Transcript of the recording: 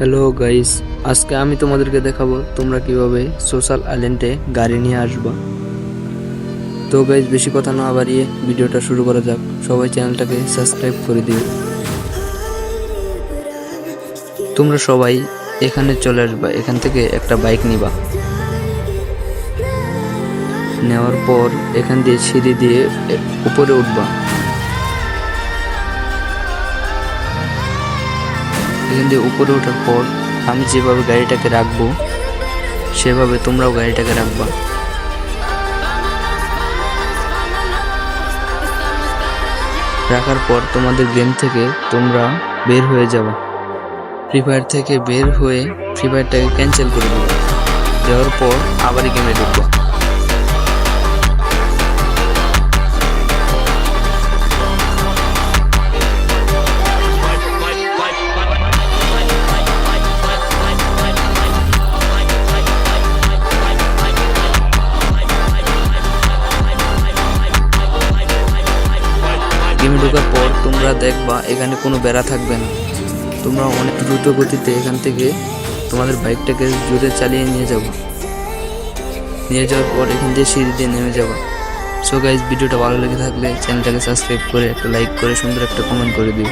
Hello guys আজকে আমি তোমাদেরকে দেখাবো তোমরা কীভাবে সোশ্যাল আইল্যান্ডে গাড়ি নিয়ে আসবা। তো গাইস বেশি কথা না বাড়িয়ে ভিডিওটা শুরু করা যাক। সবাই চ্যানেলটাকে সাবস্ক্রাইব করে দিও। তোমরা সবাই এখানে চলে আসবা। এখান থেকে একটা বাইক নিবা। নেওয়ার পর এখান দিয়ে সিঁড়ি দিয়ে উপরে উঠবা। এখান দিয়ে উপরে ওঠার পর আমি যেভাবে গাড়িটাকে রাখব, সেভাবে তোমরাও গাড়িটাকে রাখবা। রাখার পর তোমাদের গেম থেকে তোমরা বের হয়ে যাবা। ফ্রি ফায়ার থেকে বের হয়ে ফ্রি ফায়ারটাকে ক্যান্সেল করে দেবো। দেওয়ার পর আবারই গেমে ঢুকবা। গেমে ঢোকার পর তোমরা দেখবা এখানে কোনো বেড়া থাকবে না। তোমরা অনেক দ্রুত গতিতে এখান থেকে তোমাদের বাইকটাকে জোরে চালিয়ে নিয়ে যাব নিয়ে যাওয়ার পর এখান দিয়ে সিঁড়ি দিয়ে নেমে যাব সো গাইজ ভিডিওটা ভালো লেগে থাকলে চ্যানেলটাকে সাবস্ক্রাইব করে একটা লাইক করে সুন্দর একটা কমেন্ট করে দিও।